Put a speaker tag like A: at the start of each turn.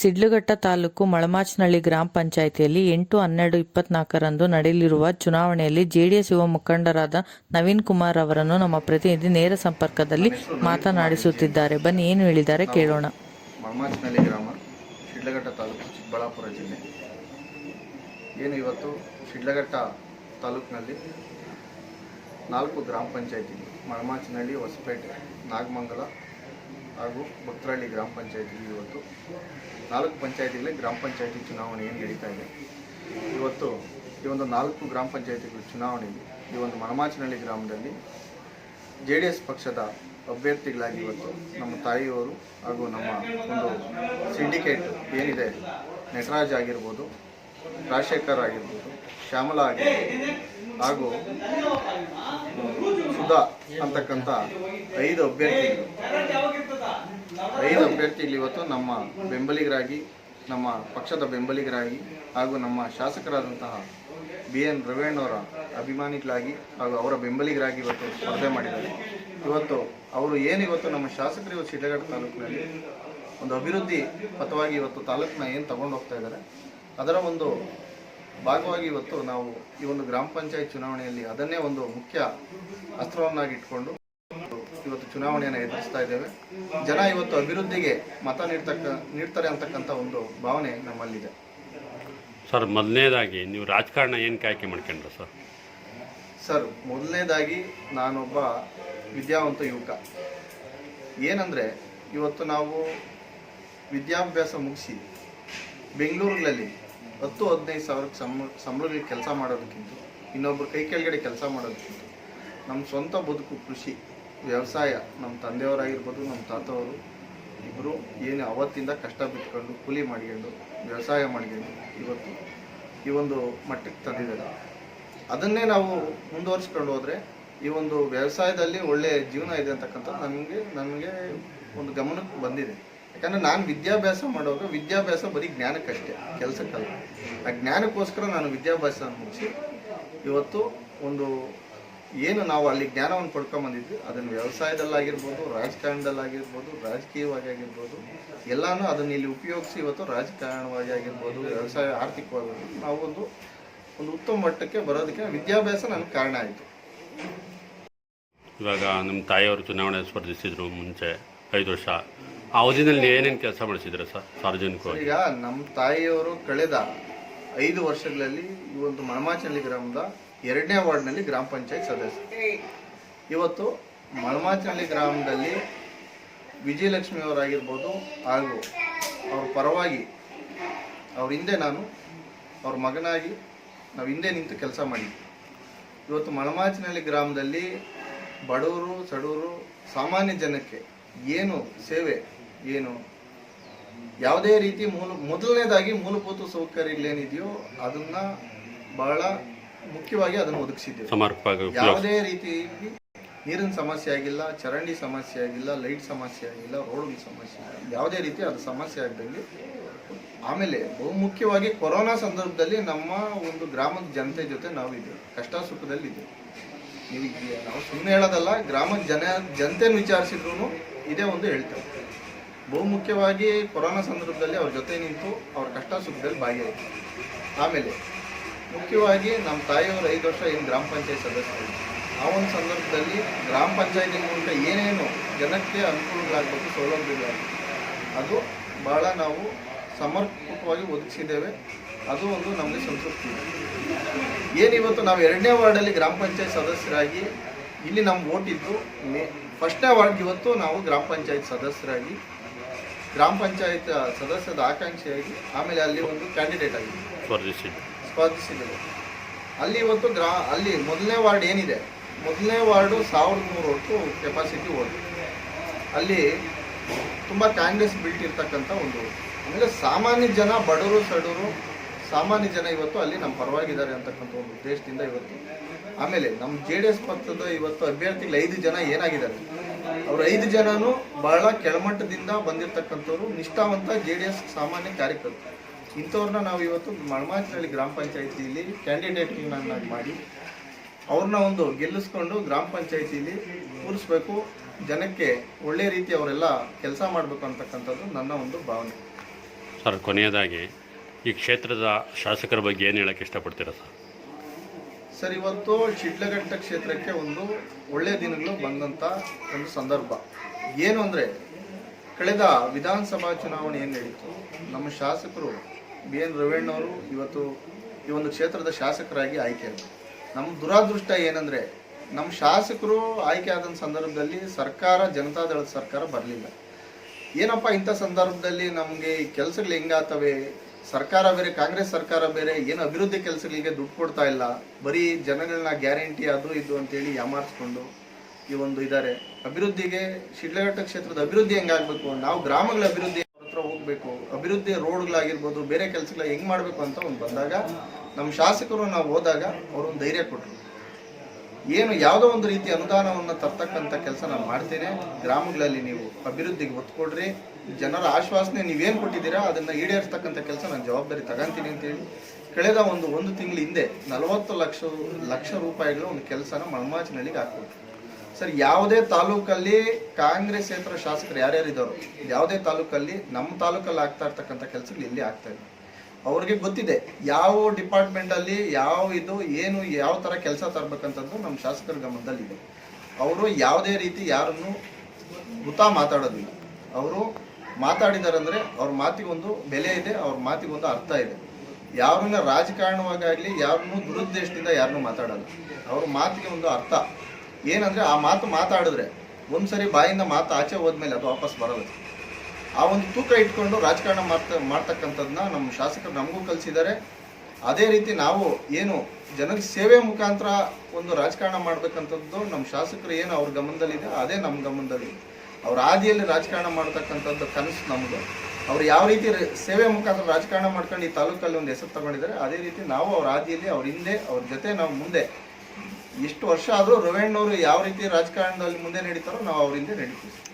A: ಸಿಡ್ಲಘಟ್ಟ ತಾಲೂಕು ಮಳಮಾಚನಹಳ್ಳಿ ಗ್ರಾಮ ಪಂಚಾಯಿತಿಯಲ್ಲಿ ಎಂಟು ಹನ್ನೆರಡು ಇಪ್ಪತ್ನಾಲ್ಕರಂದು ನಡೆಯಲಿರುವ ಚುನಾವಣೆಯಲ್ಲಿ ಜೆಡಿಎಸ್ ಯುವ ಮುಖಂಡರಾದ ನವೀನ್ ಕುಮಾರ್ ಅವರನ್ನು ನಮ್ಮ ಪ್ರತಿನಿಧಿ ನೇರ ಸಂಪರ್ಕದಲ್ಲಿ ಮಾತನಾಡಿಸುತ್ತಿದ್ದಾರೆ. ಬನ್ನಿ, ಏನು ಹೇಳಿದ್ದಾರೆ ಕೇಳೋಣ.
B: ಮಳಮಾಚನಹಳ್ಳಿ ಗ್ರಾಮ ಶಿಡ್ಲಘಟ್ಟ ತಾಲೂಕು ಚಿಕ್ಕಬಳ್ಳಾಪುರ ಜಿಲ್ಲೆ. ಏನು ಇವತ್ತು ಶಿಡ್ಲಘಟ್ಟ ತಾಲೂಕಿನಲ್ಲಿ ನಾಲ್ಕು ಗ್ರಾಮ ಪಂಚಾಯಿತಿ ಮಳಮಾಚನಹಳ್ಳಿ ಹೊಸಪೇಟೆ, ನಾಗಮಂಗಲ ಹಾಗೂ ಭಕ್ತರಹಳ್ಳಿ ಗ್ರಾಮ ಪಂಚಾಯಿತಿ ಇವತ್ತು ನಾಲ್ಕು ಪಂಚಾಯತಿಗಳಲ್ಲಿ ಗ್ರಾಮ ಪಂಚಾಯತಿ ಚುನಾವಣೆ ಏನು ನಡೀತಾ ಇದೆ. ಇವತ್ತು ಈ ಒಂದು ನಾಲ್ಕು ಗ್ರಾಮ ಪಂಚಾಯತಿಗಳ ಚುನಾವಣೆಯಲ್ಲಿ ಈ ಒಂದು ಮನಮಾಚನಹಳ್ಳಿ ಗ್ರಾಮದಲ್ಲಿ ಜೆ ಡಿ ಎಸ್ ಪಕ್ಷದ ಅಭ್ಯರ್ಥಿಗಳಾಗಿ ಇವತ್ತು ನಮ್ಮ ತಾಯಿಯವರು ಹಾಗೂ ನಮ್ಮ ಒಂದು ಸಿಂಡಿಕೇಟ್ ಏನಿದೆ, ನಟರಾಜ್ ಆಗಿರ್ಬೋದು, ರಾಜಶೇಖರ್ ಆಗಿರ್ಬೋದು, ಶ್ಯಾಮಲಾ ಆಗಿರ್ಬೋದು ಹಾಗೂ ಸುಧಾ ಅಂತಕ್ಕಂಥ ಐದು ಅಭ್ಯರ್ಥಿಗಳು. ಐದು ಅಭ್ಯರ್ಥಿಗಳು ಇವತ್ತು ನಮ್ಮ ಬೆಂಬಲಿಗರಾಗಿ, ನಮ್ಮ ಪಕ್ಷದ ಬೆಂಬಲಿಗರಾಗಿ ಹಾಗೂ ನಮ್ಮ ಶಾಸಕರಾದಂತಹ ಬಿ ಎನ್ ರವೇಣ್ಣವರ ಅಭಿಮಾನಿಗಳಾಗಿ ಹಾಗೂ ಅವರ ಬೆಂಬಲಿಗರಾಗಿ ಇವತ್ತು ಸ್ಪರ್ಧೆ ಮಾಡಿದ್ದಾರೆ. ಇವತ್ತು ಅವರು ಏನು ಇವತ್ತು ನಮ್ಮ ಶಾಸಕರು ಇವತ್ತು ಶಿಡ್ಲಘಟ್ಟ ತಾಲೂಕಿನಲ್ಲಿ ಒಂದು ಅಭಿವೃದ್ಧಿ ಪಥವಾಗಿ ಇವತ್ತು ತಾಲೂಕನ್ನ ಏನು ತಗೊಂಡು ಹೋಗ್ತಾ ಇದ್ದಾರೆ, ಅದರ ಒಂದು ಭಾಗವಾಗಿ ಇವತ್ತು ನಾವು ಈ ಒಂದು ಗ್ರಾಮ ಪಂಚಾಯತ್ ಚುನಾವಣೆಯಲ್ಲಿ ಅದನ್ನೇ ಒಂದು ಮುಖ್ಯ ಅಸ್ತ್ರವನ್ನಾಗಿ ಇಟ್ಕೊಂಡು ಇವತ್ತು ಚುನಾವಣೆಯನ್ನು ಎದುರಿಸ್ತಾ ಇದ್ದೇವೆ. ಜನ ಇವತ್ತು ಅಭಿವೃದ್ಧಿಗೆ ಮತ ನೀಡ್ತಕ್ಕ ನೀಡ್ತಾರೆ ಅಂತಕ್ಕಂಥ ಒಂದು ಭಾವನೆ ನಮ್ಮಲ್ಲಿದೆ.
C: ಸರ್ ಮೊದಲನೇದಾಗಿ ನೀವು ರಾಜಕಾರಣ ಏನು ಕಾಯ್ಕೆ ಮಾಡ್ಕೊಂಡ್ರ ಸರ್?
B: ಸರ್ ಮೊದಲನೇದಾಗಿ ನಾನೊಬ್ಬ ವಿದ್ಯಾವಂತ ಯುವಕ. ಏನಂದರೆ ಇವತ್ತು ನಾವು ವಿದ್ಯಾಭ್ಯಾಸ ಮುಗಿಸಿ ಬೆಂಗಳೂರಿನಲ್ಲಿ ಹತ್ತು ಹದಿನೈದು ಸಾವಿರಕ್ಕೆ ಸಮ ಸಂಬಳದಲ್ಲಿ ಕೆಲಸ ಮಾಡೋದಕ್ಕಿಂತ ಇನ್ನೊಬ್ಬರು ಕೈ ಕೆಳಗಡೆ ಕೆಲಸ ಮಾಡೋದಕ್ಕಿಂತ ನಮ್ಮ ಸ್ವಂತ ಬದುಕು ಕೃಷಿ. ವ್ಯವಸಾಯ ನಮ್ಮ ತಂದೆಯವರಾಗಿರ್ಬೋದು ನಮ್ಮ ತಾತವರು ಇಬ್ಬರು ಏನು ಅವತ್ತಿಂದ ಕಷ್ಟ ಬಿಟ್ಕೊಂಡು ಕೂಲಿ ಮಾಡ್ಕೊಂಡು, ವ್ಯವಸಾಯ ಮಾಡ್ಕೊಂಡು ಇವತ್ತು ಈ ಒಂದು ಮಟ್ಟಕ್ಕೆ ತಂದಿದ್ದಾರೆ. ಅದನ್ನೇ ನಾವು ಮುಂದುವರಿಸ್ಕೊಂಡು ಹೋದರೆ ಈ ಒಂದು ವ್ಯವಸಾಯದಲ್ಲಿ ಒಳ್ಳೆಯ ಜೀವನ ಇದೆ ಅಂತಕ್ಕಂಥ ನನಗೆ ನನಗೆ ಒಂದು ಗಮನಕ್ಕೆ ಬಂದಿದೆ. ಯಾಕಂದರೆ ನಾನು ವಿದ್ಯಾಭ್ಯಾಸ ಮಾಡೋದು ವಿದ್ಯಾಭ್ಯಾಸ ಬರೀ ಜ್ಞಾನಕ್ಕಷ್ಟೇ, ಕೆಲಸಕ್ಕಲ್ಲ. ಆ ಜ್ಞಾನಕ್ಕೋಸ್ಕರ ನಾನು ವಿದ್ಯಾಭ್ಯಾಸ ಮುಗಿಸಿ ಇವತ್ತು ಒಂದು ಏನು ನಾವು ಅಲ್ಲಿ ಜ್ಞಾನವನ್ನು ಪಡ್ಕೊಂಬಂದಿದ್ವಿ ಅದನ್ನು ವ್ಯವಸಾಯದಲ್ಲಾಗಿರ್ಬೋದು ರಾಜಕಾರಣದಲ್ಲಾಗಿರ್ಬೋದು ರಾಜಕೀಯವಾಗಿ ಆಗಿರ್ಬೋದು ಎಲ್ಲಾನು ಅದನ್ನು ಇಲ್ಲಿ ಉಪಯೋಗಿಸಿ ಇವತ್ತು ರಾಜಕಾರಣವಾಗಿ ಆಗಿರ್ಬೋದು ವ್ಯವಸಾಯ ಆರ್ಥಿಕವಾಗಿ ನಾವು ಒಂದು ಒಂದು ಉತ್ತಮ ಮಟ್ಟಕ್ಕೆ ಬರೋದಕ್ಕೆ ವಿದ್ಯಾಭ್ಯಾಸ ನನಗೆ ಕಾರಣ ಆಯಿತು.
C: ಇವಾಗ ನಮ್ಮ ತಾಯಿಯವರು ಚುನಾವಣೆ ಸ್ಪರ್ಧಿಸಿದ್ರು ಮುಂಚೆ ಐದು ವರ್ಷ. ಆ ಅವಧಿನಲ್ಲಿ ಏನೇನು ಕೆಲಸ ಮಾಡಿಸಿದ್ರೆ ಸರ್ ಸಾರ್ವಜನಿಕವಾಗಿ?
B: ಈಗ ನಮ್ಮ ತಾಯಿಯವರು ಕಳೆದ ಐದು ವರ್ಷಗಳಲ್ಲಿ ಈ ಒಂದು ಮಳಮಾಚನಹಳ್ಳಿ ಗ್ರಾಮದ ಎರಡನೇ ವಾರ್ಡ್ನಲ್ಲಿ ಗ್ರಾಮ ಪಂಚಾಯತ್ ಸದಸ್ಯ ಇವತ್ತು ಮಳಮಾಚನಹಳ್ಳಿ ಗ್ರಾಮದಲ್ಲಿ ವಿಜಯಲಕ್ಷ್ಮಿ ಅವರಾಗಿರ್ಬೋದು ಹಾಗೂ ಅವ್ರ ಪರವಾಗಿ ಅವ್ರ ಹಿಂದೆ ನಾನು, ಅವ್ರ ಮಗನಾಗಿ ನಾವು ಹಿಂದೆ ನಿಂತು ಕೆಲಸ ಮಾಡಿದ್ವಿ. ಇವತ್ತು ಮಳಮಾಚಿನಹಳ್ಳಿ ಗ್ರಾಮದಲ್ಲಿ ಬಡವರು ಸಡವರು ಸಾಮಾನ್ಯ ಜನಕ್ಕೆ ಏನು ಸೇವೆ, ಏನು ಯಾವುದೇ ರೀತಿ ಮೂಲ, ಮೊದಲನೇದಾಗಿ ಮೂಲಭೂತ ಸೌಕರ್ಯಗಳೇನಿದೆಯೋ ಅದನ್ನು ಬಹಳ ಮುಖ್ಯವಾಗಿ ಅದನ್ನು ಒದಗಿಸಿದ್ದೇವೆ.
C: ಸಮರ್ಪಕ
B: ಯಾವುದೇ ರೀತಿಯಲ್ಲಿ ನೀರಿನ ಸಮಸ್ಯೆ ಆಗಿಲ್ಲ ಚರಂಡಿ ಸಮಸ್ಯೆ ಆಗಿಲ್ಲ ಲೈಟ್ ಸಮಸ್ಯೆ ಆಗಿಲ್ಲ ರೋಡ್ ಸಮಸ್ಯೆ ಆಗಿಲ್ಲ ಯಾವುದೇ ರೀತಿ ಅದು ಸಮಸ್ಯೆ ಆಗದಲ್ಲಿ ಆಮೇಲೆ ಬಹುಮುಖ್ಯವಾಗಿ ಕೊರೋನಾ ಸಂದರ್ಭದಲ್ಲಿ ನಮ್ಮ ಒಂದು ಗ್ರಾಮದ ಜನತೆ ಜೊತೆ ನಾವು ಇದ್ದೇವೆ ಕಷ್ಟ ಸುಖದಲ್ಲಿ ಇದ್ದೇವೆ ನೀವು ನಾವು ಸುಮ್ಮನೆ ಹೇಳೋದಲ್ಲ ಗ್ರಾಮದ ಜನ ಜನತೆನ ವಿಚಾರಿಸಿದ್ರು ಇದೇ ಒಂದು ಹೇಳ್ತೇವೆ. ಬಹುಮುಖ್ಯವಾಗಿ ಕೊರೋನಾ ಸಂದರ್ಭದಲ್ಲಿ ಅವ್ರ ಜೊತೆ ನಿಂತು ಅವ್ರ ಕಷ್ಟ ಸುಖದಲ್ಲಿ ಭಾಗಿಯಾಯಿತು ಆಮೇಲೆ ಮುಖ್ಯವಾಗಿ ನಮ್ಮ ತಾಯಿಯವರು ಐದು ವರ್ಷ ಏನು ಗ್ರಾಮ ಪಂಚಾಯತ್ ಸದಸ್ಯರು. ಆ ಒಂದು ಸಂದರ್ಭದಲ್ಲಿ ಗ್ರಾಮ ಪಂಚಾಯತಿ ಮೂಲಕ ಏನೇನು ಜನಕ್ಕೆ ಅನುಕೂಲಗಳಾಗಬೇಕು, ಸೌಲಭ್ಯಗಳಾಗಬೇಕು, ಅದು ಭಾಳ ನಾವು ಸಮರ್ಪಕವಾಗಿ ಒದಗಿಸಿದ್ದೇವೆ. ಅದು ಒಂದು ನಮಗೆ ಸಂತೃಪ್ತಿ. ಏನಿವತ್ತು ನಾವು ಎರಡನೇ ವಾರ್ಡಲ್ಲಿ ಗ್ರಾಮ ಪಂಚಾಯತ್ ಸದಸ್ಯರಾಗಿ ಇಲ್ಲಿ ನಮ್ಮ ಓಟಿದ್ದು ಫಸ್ಟ್ನೇ ವಾರ್ಡ್ ಇವತ್ತು ನಾವು ಗ್ರಾಮ ಪಂಚಾಯತ್ ಸದಸ್ಯರಾಗಿ, ಗ್ರಾಮ ಪಂಚಾಯತ್ ಸದಸ್ಯದ ಆಕಾಂಕ್ಷೆಯಾಗಿ ಆಮೇಲೆ ಅಲ್ಲಿ ಒಂದು ಕ್ಯಾಂಡಿಡೇಟ್ ಆಗಿದೆ
C: ಸ್ಪರ್ಧಿಸಿದ್ರು
B: ಅಲ್ಲಿ ಇವತ್ತು ಗ್ರಾ, ಅಲ್ಲಿ ಮೊದಲನೇ ವಾರ್ಡ್ ಏನಿದೆ? ಮೊದಲನೇ ವಾರ್ಡು ಸಾವಿರದ ಒಟ್ಟು ಕೆಪಾಸಿಟಿ ಓಟ್ ಅಲ್ಲಿ ತುಂಬ ಕಾಂಗ್ರೆಸ್ ಬಿಲ್ಟ್ ಇರ್ತಕ್ಕಂಥ ಒಂದು, ಆಮೇಲೆ ಸಾಮಾನ್ಯ ಜನ ಬಡವರು ಸಡವರು ಸಾಮಾನ್ಯ ಜನ ಇವತ್ತು ಅಲ್ಲಿ ನಮ್ಮ ಪರವಾಗಿದ್ದಾರೆ ಅಂತಕ್ಕಂಥ ಒಂದು ಉದ್ದೇಶದಿಂದ ಇವತ್ತು. ಆಮೇಲೆ ನಮ್ಮ ಜೆ ಡಿ ಎಸ್ ಪಕ್ಷದ ಇವತ್ತು ಅಭ್ಯರ್ಥಿಗಳು ಐದು ಜನ ಏನಾಗಿದ್ದಾರೆ? ಅವ್ರ ಐದು ಜನನು ಬಹಳ ಕೆಳಮಟ್ಟದಿಂದ ಬಂದಿರತಕ್ಕಂಥವ್ರು ನಿಷ್ಠಾವಂತ ಜೆ ಡಿ ಎಸ್ ಸಾಮಾನ್ಯ ಕಾರ್ಯಕರ್ತರು. ಇಂಥವ್ರನ್ನ ನಾವು ಇವತ್ತು ಮಣಮಾಚನಹಳ್ಳಿ ಗ್ರಾಮ ಪಂಚಾಯತಿಯಲ್ಲಿ ಕ್ಯಾಂಡಿಡೇಟ್ಗಳನ್ನಾಗಿ ಮಾಡಿ ಅವ್ರನ್ನ ಒಂದು ಗೆಲ್ಲಿಸ್ಕೊಂಡು ಗ್ರಾಮ ಪಂಚಾಯತಿಯಲ್ಲಿ ಕೂರಿಸ್ಬೇಕು ಜನಕ್ಕೆ ಒಳ್ಳೆ ರೀತಿ ಅವರೆಲ್ಲ ಕೆಲಸ ಮಾಡಬೇಕು ಅಂತಕ್ಕಂಥದ್ದು ನನ್ನ ಒಂದು ಭಾವನೆ.
C: ಸರ್ ಕೊನೆಯದಾಗಿ ಈ ಕ್ಷೇತ್ರದ ಶಾಸಕರ ಬಗ್ಗೆ ಏನು ಹೇಳಕ್ಕೆ ಇಷ್ಟಪಡ್ತೀರಾ ಸರ್?
B: ಸರ್ ಇವತ್ತು ಶಿಡ್ಲಘಟ್ಟ ಕ್ಷೇತ್ರಕ್ಕೆ ಒಂದು ಒಳ್ಳೆಯ ದಿನಗಳು ಬಂದಂಥ ಒಂದು ಸಂದರ್ಭ. ಏನು ಅಂದರೆ ಕಳೆದ ವಿಧಾನಸಭಾ ಚುನಾವಣೆ ಏನು ನಡೀತು ನಮ್ಮ ಶಾಸಕರು ಬಿ ಎನ್ ರವೀಣ್ಣವರು ಇವತ್ತು ಈ ಒಂದು ಕ್ಷೇತ್ರದ ಶಾಸಕರಾಗಿ ಆಯ್ಕೆ ನಮ್ಮ ದುರಾದೃಷ್ಟ ಏನಂದರೆ ನಮ್ಮ ಶಾಸಕರು ಆಯ್ಕೆ ಆದ ಸಂದರ್ಭದಲ್ಲಿ ಸರ್ಕಾರ ಜನತಾದಳದ ಸರ್ಕಾರ ಬರಲಿಲ್ಲ. ಏನಪ್ಪ ಇಂಥ ಸಂದರ್ಭದಲ್ಲಿ ನಮಗೆ ಕೆಲಸಗಳು ಹೆಂಗಾತವೆ ಸರ್ಕಾರ ಬೇರೆ, ಕಾಂಗ್ರೆಸ್ ಸರ್ಕಾರ ಬೇರೆ, ಏನು ಅಭಿವೃದ್ಧಿ ಕೆಲಸಗಳಿಗೆ ದುಡ್ಡು ಕೊಡ್ತಾ ಇಲ್ಲ? ಬರೀ ಜನಗಳನ್ನ ಗ್ಯಾರಂಟಿ ಅದು ಇದು ಅಂತೇಳಿ ಯಾಮಾರಿಸ್ಕೊಂಡು ಈ ಒಂದು ಇದ್ದಾರೆ ಅಭಿವೃದ್ಧಿಗೆ ಶಿಡ್ಲಘಟ್ಟ ಕ್ಷೇತ್ರದ ಅಭಿವೃದ್ಧಿ ಹೆಂಗಾಗಬೇಕು ನಾವು ಗ್ರಾಮಗಳ ಅಭಿವೃದ್ಧಿ ಹತ್ರ ಹೋಗ್ಬೇಕು. ಅಭಿವೃದ್ಧಿ ರೋಡ್ಗಳಾಗಿರ್ಬೋದು, ಬೇರೆ ಕೆಲಸಗಳ ಹೆಂಗ್ ಮಾಡಬೇಕು ಅಂತ ಒಂದು ಬಂದಾಗ ನಮ್ಮ ಶಾಸಕರು ನಾವು ಹೋದಾಗ ಅವ್ರೊಂದು ಧೈರ್ಯ ಕೊಟ್ಟರು ಏನು ಯಾವುದೋ ಒಂದು ರೀತಿ ಅನುದಾನವನ್ನು ತರ್ತಕ್ಕಂಥ ಕೆಲಸ ನಾನು ಮಾಡ್ತೇನೆ. ಗ್ರಾಮಗಳಲ್ಲಿ ನೀವು ಅಭಿವೃದ್ಧಿಗೆ ಒತ್ತು ಕೊಡ್ರಿ. ಜನರ ಆಶ್ವಾಸನೆ ನೀವೇನು ಕೊಟ್ಟಿದ್ದೀರಾ ಅದನ್ನ ಈಡೇರಿಸ್ತಕ್ಕಂಥ ಕೆಲಸ ನಾನು ಜವಾಬ್ದಾರಿ ತಗೊಂತೀನಿ ಅಂತೇಳಿ ಕಳೆದ ಒಂದು ಒಂದು ತಿಂಗಳ ಹಿಂದೆ ನಲವತ್ತು ಲಕ್ಷ ಲಕ್ಷ ರೂಪಾಯಿಗಳ ಒಂದು ಕೆಲಸನ ಮಣ್ಮಾಚಿನಳ್ಳಿಗೆ ಹಾಕ್ಕೊಟ್ರು ಸರ್, ಯಾವುದೇ ತಾಲೂಕಲ್ಲಿ ಕಾಂಗ್ರೆಸ್ಸೇತರ ಶಾಸಕರು ಯಾರ್ಯಾರು ಇದ್ದಾರೋ ಯಾವುದೇ ತಾಲೂಕಲ್ಲಿ ನಮ್ಮ ತಾಲೂಕಲ್ಲಿ ಆಗ್ತಾ ಇರ್ತಕ್ಕಂಥ ಕೆಲಸಗಳು ಇಲ್ಲಿ ಆಗ್ತಾ ಇದೆ ಅವ್ರಿಗೆ ಗೊತ್ತಿದೆ ಯಾವ ಡಿಪಾರ್ಟ್ಮೆಂಟ್ ಅಲ್ಲಿ ಯಾವ ಇದು, ಏನು, ಯಾವ ತರ ಕೆಲಸ ತರಬೇಕಂತದ್ದು ನಮ್ಮ ಶಾಸಕರ ಗಮನದಲ್ಲಿದೆ. ಅವರು ಯಾವುದೇ ರೀತಿ ಯಾರನ್ನು ಹುತ ಮಾತಾಡೋದಿಲ್ಲ. ಅವರು ಮಾತಾಡಿದಾರಂದ್ರೆ ಅವ್ರ ಮಾತಿಗೊಂದು ಬೆಲೆ ಇದೆ, ಅವ್ರ ಮಾತಿಗೊಂದು ಅರ್ಥ ಇದೆ. ಯಾರನ್ನ ರಾಜಕಾರಣವಾಗಲಿ ಯಾರನ್ನು ದುರುದ್ದೇಶದಿಂದ ಯಾರನ್ನೂ ಮಾತಾಡಲ್ಲ. ಅವ್ರ ಮಾತಿಗೆ ಒಂದು ಅರ್ಥ. ಏನಂದ್ರೆ ಆ ಮಾತು ಮಾತಾಡಿದ್ರೆ ಒಂದ್ಸರಿ ಬಾಯಿಂದ ಮಾತು ಆಚೆ ಹೋದ್ಮೇಲೆ ಅದು ವಾಪಸ್ ಬರಲ್ಲ ಆ ಒಂದು ತೂಕ ಇಟ್ಕೊಂಡು ರಾಜಕಾರಣ ಮಾಡ್ತಾ ಮಾಡ್ತಕ್ಕಂಥದ್ದನ್ನ ನಮ್ಮ ಶಾಸಕರು ನಮಗೂ ಕಲಿಸಿದ್ದಾರೆ. ಅದೇ ರೀತಿ ನಾವು ಏನು ಜನರ ಸೇವೆ ಮುಖಾಂತರ ಒಂದು ರಾಜಕಾರಣ ಮಾಡ್ಬೇಕಂಥದ್ದು ನಮ್ಮ ಶಾಸಕರು ಏನು ಅವ್ರ ಗಮನದಲ್ಲಿದೆ, ಅದೇ ನಮ್ಮ ಗಮನದಲ್ಲಿ ಅವ್ರ ಆದಿಯಲ್ಲಿ ರಾಜಕಾರಣ ಮಾಡ್ತಕ್ಕಂಥದ್ದು ಕನಸು ನಮ್ಮದು ಅವ್ರು ಯಾವ ರೀತಿ ಸೇವೆ ಮುಖಾಂತರ ರಾಜಕಾರಣ ಮಾಡ್ಕೊಂಡು ಈ ತಾಲೂಕಲ್ಲಿ ಒಂದು ಹೆಸರು ತಗೊಂಡಿದ್ದಾರೆ, ಅದೇ ರೀತಿ ನಾವು ಅವ್ರ ಆದಿಯಲ್ಲಿ ಅವ್ರ ಹಿಂದೆ, ಅವ್ರ ಜೊತೆ ನಾವು ಮುಂದೆ ಎಷ್ಟು ವರ್ಷ ಆದರೂ ರವೇಣ್ಣವರು ಯಾವ ರೀತಿ ರಾಜಕಾರಣದಲ್ಲಿ ಮುಂದೆ ನಡೀತಾರೋ ನಾವು ಅವರಿಂದ ನಡೀತೀವಿ.